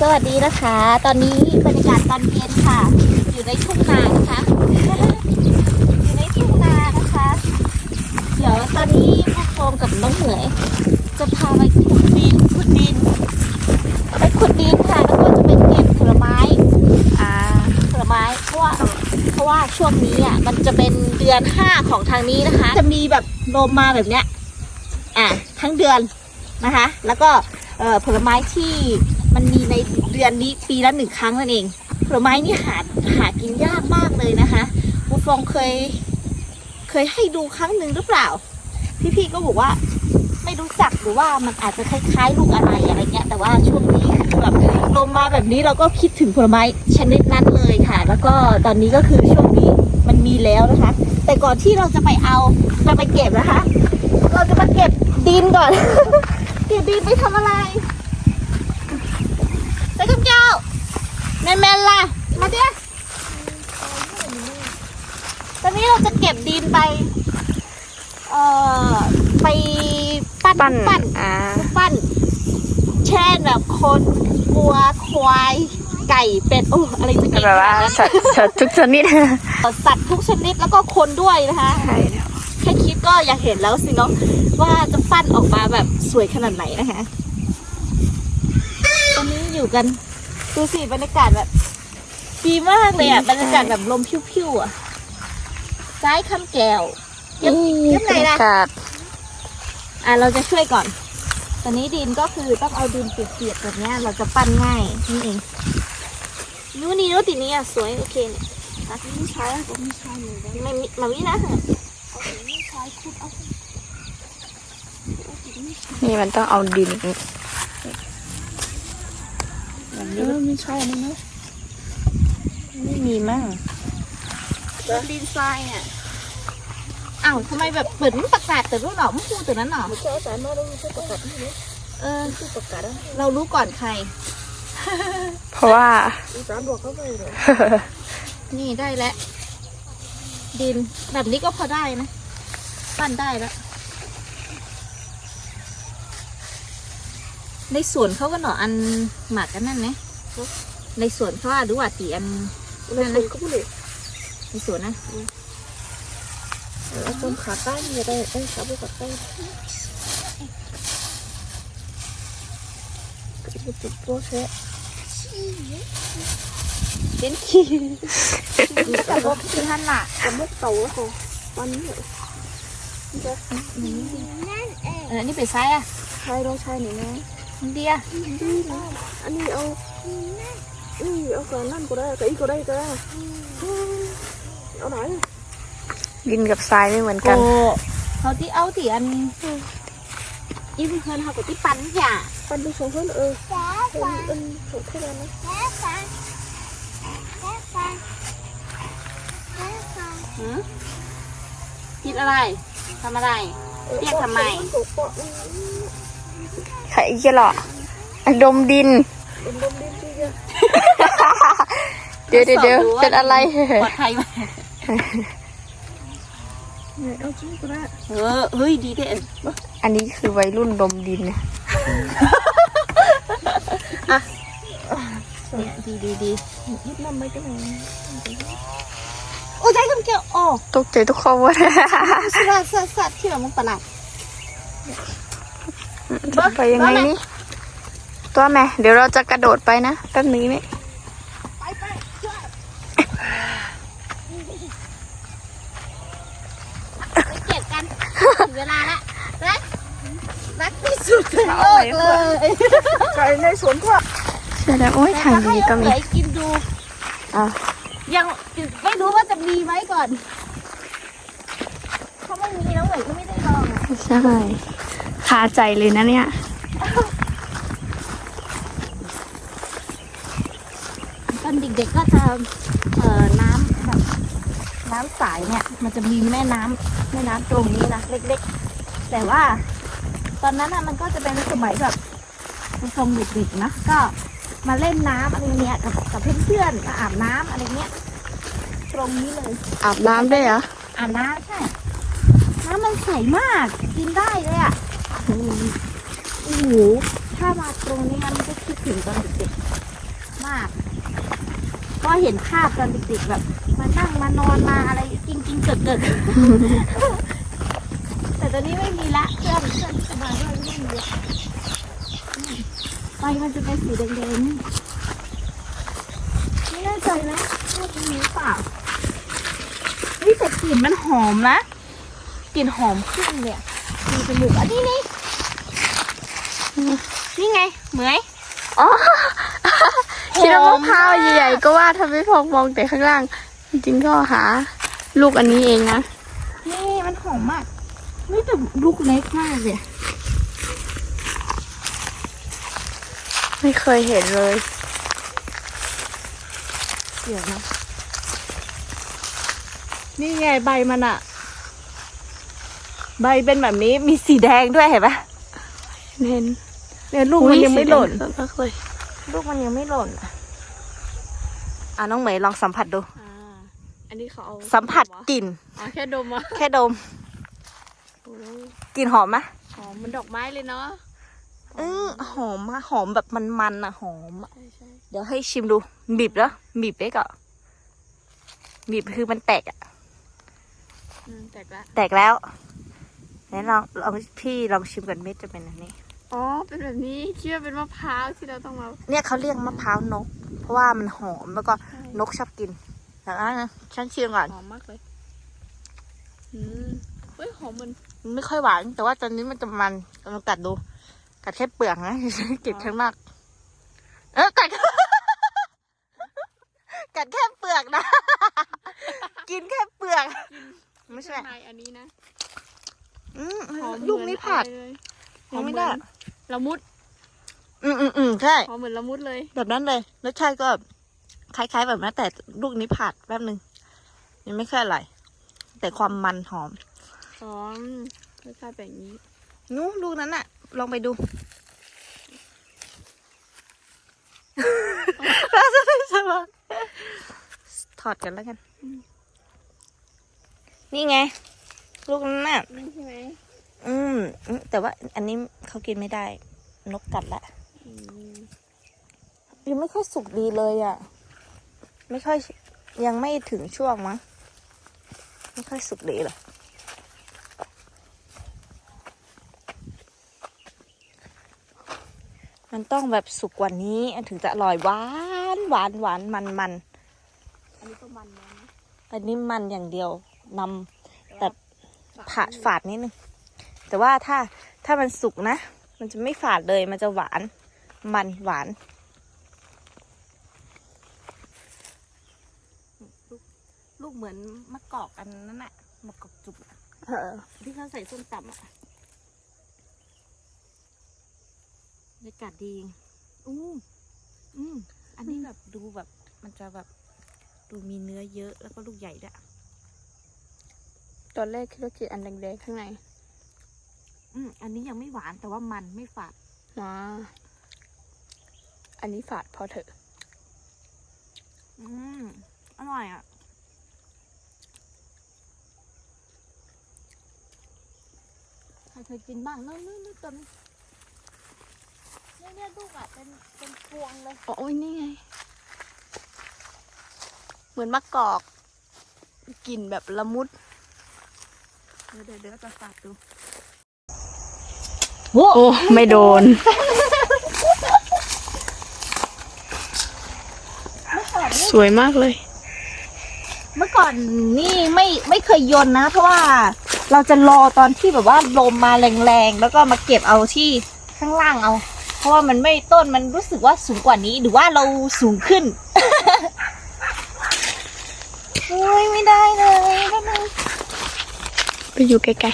สวัสดีนะคะ ตอนนี้บรรยากาศตอนเย็นค่ะ อยู่ในทุ่งนานะคะ อยู่ในทุ่งนานะคะ เดี๋ยวตอนนี้พ่อโฟมกับน้องเหมยจะพาไปขุดดินขุดดินไปขุดดินค่ะแล้วก็จะไปเก็บผลไม้อ่าผลไม้เพราะว่าเพราะว่าช่วงนี้อะมันจะเป็นเดือนห้าของทางนี้นะคะ จะมีแบบลมมาแบบเนี้ยอะทั้งเดือนนะคะ แล้วก็ผลไม้ที่ มันมีในเดือนนี้ปีละหนึ่งครั้งนั่นเองผลไม้นี่หาหากินยากมากเลยนะคะบูฟองเคย เคยให้ดูครั้งหนึ่งหรือเปล่า พี่ๆก็บอกว่า ไม่รู้จักหรือว่ามันอาจจะคล้ายๆลูกอะไรอะไรเงี้ย แต่ว่าช่วงนี้คือแบบลมมาแบบนี้เราก็คิดถึงผลไม้ชนิดนั้นเลยค่ะ แล้วก็ตอนนี้ก็คือช่วงนี้มันมีแล้วนะคะ แต่ก่อนที่เราจะไปเอาจะไปเก็บนะคะ เราจะมาเก็บดินก่อน เก็บดินไปทำอะไรใส่ข้าวเจ้า แมนๆล่ะ มาเดี๋ยวตอนนี้เราจะเก็บดินไป เอ่อ ไปปั้นปั้นปั้นอ่า ปั้น แช่แบบคนวัวควาย ไก่เป็ดโอ้อะไรจะเก่งแบบว่าขนดนั้นสัตว์สัตว์ทุกชนิดสัตว์ทุกชนิดแล้วก็คนด้วยนะคะ ใช่แล้วแค่คิดก็อยากเห็นแล้วสิเนาะว่าจะปั้นออกมาแบบสวยขนาดไหนนะคะ ตอนนี้อยู่กัน ดูสิบรรยากาศแบบดีมากเลยอะบรรยากาศแบบลมพิวๆอะซ้ายคำแก้วเยังยังไงบรรล่ะยากาศอะเราจะช่วยก่อน ตอนนี้ดินก็คือต้องเอาดินเปียกๆแบบเนี้ยเราจะปั้นง่ายนี่เองนู่นนี่นู่นตินี้อะสวยโอเคเนี่ยอะไม่ใช้อะผมไม่ใช้เลยไม่มีมามีนะเอาสิไม่ใช้คุดเอาสินี่มันต้องเอาดิน แบบนี้ไม่ใช่นะนะไม่มีมั่งดินทรายอะอ้าวทำไมแบบเปิดมันประกาศแต่รุ่นหนอมันพูดแต่นั้นหนอไม่ใช่สายมาเราไม่ใช่ประกาศนี่นะเออคือประกาศนะเรารู้ก่อนใคร เพราะว่าอีสานบอกเขาไปเลยนี่ได้แล้วดินแบบนี้ก็พอได้นะปั้นได้แล้ว ในสวนเขาก็หนออันหมักกันนั่นไหมในสวนเขาอะดูว่าตีอันนั่นเลยเขาพูดเลยในสวนนะเอาต้นขาใต้เนี่ยได้ได้ขาบุกขาใต้ก็จะจุดโป๊ะแช่เป็นขี้แต่ก็คือท่านละกับมุกเต่าอะค่ะตอนนี้เลยเออนี่เป็นไซส์อะชายน้องชายหน่อยนะ เดียดีนะอันนี้เอานี่เอาการนั่นก็ได้กับอีกก็ได้ก็ได้เอาไหนดินกับทรายไม่เหมือนโกกันเขาที่เอาตีอันยิ้มเพื่อนเขากับที่ปั้นอย่าปันดูสองคนเออเออเออสองคนนะหืมคิดอะไรทำอะไรเรียกทำไม ใครจะหรอดมดินดมดมดินจริงอะเดี๋ยวเดี๋ยวเดี๋ยวเป็นอะไรปลอดภัยไหมเนี่ยเอาจริงก็ได้เออเฮ้ยดีเด่นอันนี้คือวัยรุ่นดมดินนะเนี่ยดีดีดียิบน้ำไม่กันเลยโอ้ใจคำเกี่ยวโอ้ตกใจทุกคนว่าสลัดสัตว์สัตว์ที่แบบมันประหลาด จะไปยังไงนี่ตัวแม่ เดี๋ยวเราจะกระโดดไปนะแป๊บนึงนี่ไปไปช่วยไปเก็บกันถึงเวลาละรักรักที่สุดในโลกเลยไก่ในสวนก็เชื่อแล้วโอ้ยทางดีก็มีให้กินดูอะยังไม่รู้ว่าจะมีไหมก่อน เพราะมันมีน้องเหมยก็ไม่ได้ลองอะใช่ คาใจเลยนะเนี่ย ตอนเด็กๆก็จะเอ่อน้ำแบบน้ำสายเนี่ย มันจะมีแม่น้ำแม่น้ำตรงนี้นะเล็กๆ แต่ว่าตอนนั้นน่ะมันก็จะเป็นสมัยแบบทรงเด็กๆนะก็มาเล่นน้ำอะไรเงี้ยกับกับเพื่อนๆมาอาบน้ำอะไรเงี้ย ตรงนี้เลย อาบน้ำด้วยเหรออาบน้ำใช่ น้ำมันใสมากกินได้เลยอะ โอ้โหถ้ามาตรงนี้มันก็คิดถึงตอนเด็กๆมาก ก็เห็นภาพตอนเด็กๆแบบมานั่งมานอนมาอะไรกินกินเกิดเกิดแต่ตอนนี้ไม่มีละเพื่อนเพื่อนที่จะมาด้วยไม่มีละอืมไฟมันจะเป็นสีแดงๆนี่ไม่แน่ใจนะว่าจะมีหรือเปล่าเฮ้ยแต่กลิ่นมันหอมนะกลิ่นหอมขึ้นเลย มีจมูกอันนี้นี่นี่ไง เหมยอ๋อคิดว่ามะพร้าวใหญ่ๆก็ว่าทำไมพองมองแต่ข้างล่าง จริงๆก็หา ลูกอันนี้เองนะ นี่มันหอมมากนี่แต่ลูกเล็กมากเลยไม่เคยเห็นเลยเสียนะ นี่ไงใบมันอะ ใบเป็นแบบนี้มีสีแดงด้วยเห็นปะเห็นเนี่ยลูกมันยังไม่หล่นอุ๊ยสีแดงสดมากเลยลูกมันยังไม่หล่นอะอะน้องเหมยลองสัมผัสดูอ่าอันนี้เขาเอาสัมผัสกลิ่นอ๋อแค่ดมอะแค่ดมโอ้ยกลิ่นหอมไหมหอมมันดอกไม้เลยเนาะอือหอมมากหอมแบบมันๆอะหอมอะใช่ใช่เดี๋ยวให้ชิมดูบีบแล้วบีบไปก่อนบีบคือมันแตกอะอืมแตกละแตกแล้ว ไหนลองลองพี่ลองชิมกันเม็ดจะเป็นอันนี้ อ๋อ เป็นแบบนี้คิดว่าเป็นมะพร้าวที่เราต้องมา เนี่ยเขาเรียกมะพร้าวนก เพราะว่ามันหอมแล้วก็นกชอบกินแต่อันนะฉันชิมก่อน หอมมากเลย อืมเฮ้ย หอมมัน มันไม่ค่อยหวาน แต่ว่าตอนนี้มันจะมันลองกัดดู กัดแค่เปลือกนะเก็บข้างนอกเออกัด กัดแค่เปลือกนะ กินแค่เปลือก ไม่ใช่ ข้างในอันนี้นะ อืมหอมลูกนี้ผัดเหมือนอะไรเลยยังไม่ได้หอเหอนละมุด อืมอืมอืมใช่หอมเหมือนละมุดเลย แบบนั้นเลยรสชาติก็คล้ายๆแบบนั้นแต่ลูกนี้ผัดแป๊บนึงยังไม่ค่อยอร่อยแต่ความมันหอมหอมรสชาติแบบนี้นู้ลูกนั้นอะลองไปดูถอดกันแล้วกัน นี่ไง ลูกนั้นน่ะนี่ใช่ไหมอืมอืม แต่ว่าอันนี้เขากินไม่ได้ นกกัดละอืมยังไม่ค่อยสุกดีเลยอะ่ะ ไม่ค่อยยังไม่ถึงช่วงมั้งไม่ค่อยสุกดีเลยมันต้องแบบสุกกว่านี้ถึงจะอร่อยหวานหวานหวานมันมันอันนี้ก็มันนะอันนี้มันอย่างเดียวนำแบบ ผาดฝาดนิดนึง แต่ว่าถ้าถ้ามันสุกนะ มันจะไม่ฝาดเลย มันจะหวาน มันหวาน ลูกลูกเหมือนมะกอกอันนั้นอะมะกอกจุกอะเออที่เขาใส่ส้มตำอะบรรยากาศดี อู้อืม อันนี้แบบดูแบบ มันจะแบบ ดูมีเนื้อเยอะแล้วก็ลูกใหญ่ด้วย ตอนแรกคิดว่ากินอันแดงๆข้างใน อืมอันนี้ยังไม่หวานแต่ว่ามันไม่ฝาดอ่าอันนี้ฝาดพอเถอะ อืมอร่อยอะ ใครเคยกินบ้างนู่นนู่นนู่นตัวนี้เนี่ยเนี่ยลูกอะเป็นเป็นพวงเลยอ๋อโอ้ยนี่ไง เหมือนมะกอกกลิ่นแบบละมุด เดี๋ยวเดี๋ยวเดี๋ยวจะฝาดดู โอ้ไม่โดน สวยมากเลย เมื่อก่อนนี่ไม่ไม่เคยโยนนะ เพราะว่าเราจะรอตอนที่แบบว่าลมมาแรงๆ แล้วก็มาเก็บเอาที่ข้างล่างเอา เพราะว่ามันไม่ต้นมันรู้สึกว่าสูงกว่านี้หรือว่าเราสูงขึ้นโอ้ยไม่ได้เลยแป๊บนึงไป อยู่ไกล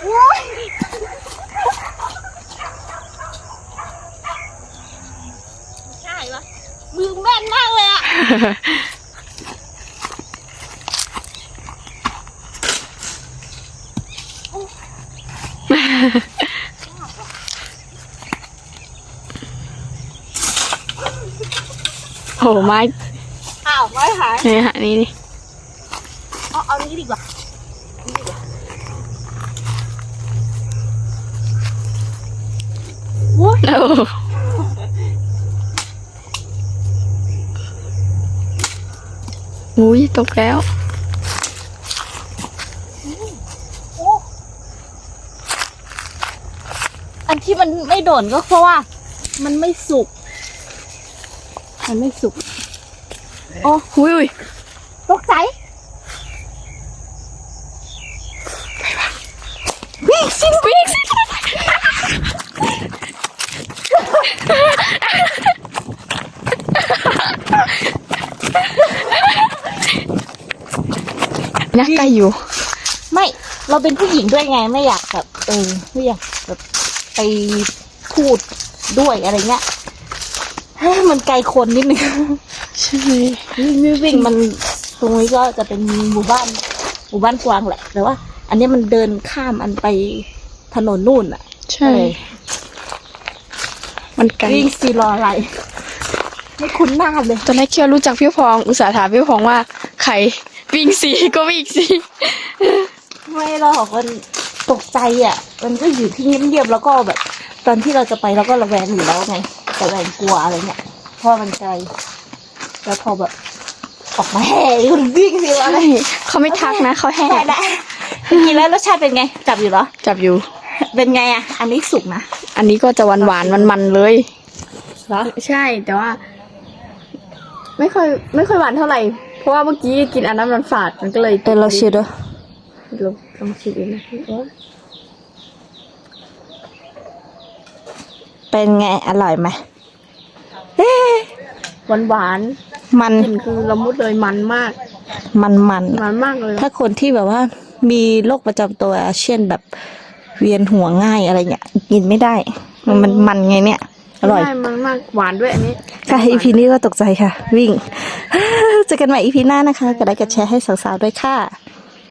โอ้ยใช่ปะมือแม่นมากเลยอะๆโอ้ไม้อ้าวไม่หายเนี่ยฮะนี่นี่เอี้ดีกว่าว้าวอุ้ยตกแล้วอันที่มันไม่โดนก็เพราะว่า มันไม่สุก มันไม่สุก โอ้หุยตกใจ นักไก่อยู่ ไม่เราเป็นผู้หญิงด้วยไงไม่อยากแบบเออไม่อยากแบบไปพูดด้วยอะไรเงี้ยให้มันไกลคนนิดนึงใช่วิ่งวิ่งวิ่งมันตรงนี้ก็จะเป็นหมู่บ้านหมู่บ้านกวางแหละ แต่ว่า อันนี้มันเดินข้ามอันไปถนนนู่นอะ ใช่เออมันไกลวิ่งซีรออะไร ไม่คุ้นหน้าเลย ตอนแรกเคียวรู้จักพี่พอง อุตส่าห์ถามพี่พองว่าใคร วิ่งสีก็วิ่งสีไม่หรอกมันตกใจอะ มันก็อยู่ที่เงียบๆแล้วก็แบบ ตอนที่เราจะไปเราก็ระแวงอยู่แล้วไงระแวงกลัวอะไรเงี้ยเพราะมันไกลแล้วพอแบบออกมาแห่คุณวิ่งสิวะอะไรเขาไม่ทักนะเขาแห่แต่ละกินแล้วรสชาติเป็นไง จับอยู่เหรอ จับอยู่ เป็นไงอะ อันนี้สุกนะ อันนี้ก็จะหวานหวานมันมันๆเลยเหรอ ใช่แต่ว่า ไม่ค่อยไม่ค่อยหวานเท่าไหร่เพ ราะว่าเมื่อกี้กินอันนั้นมันฝาดมันก็เลยเออเราชิมดูลองลองชิมดูนะเป็นไงอร่อยไหมหวานหวานมันๆกลิ่นคือละมุดเลยมันมาก มันมันหวานมากเลย ถ้าคนที่แบบว่า มีโรคประจำตัวเช่นแบบเวียนหัวง่ายอะไรเงี้ยกินไม่ได้ มันมันมันไงเนี่ย อร่อยใช่มันมากหวานด้วยอันนี้ ค่ะอีพีนี้ก็ตกใจค่ะ วิ่ง เจอกันใหม่อีพีหน้านะคะกดไลค์กดแชร์ให้สาวๆด้วยค่ะ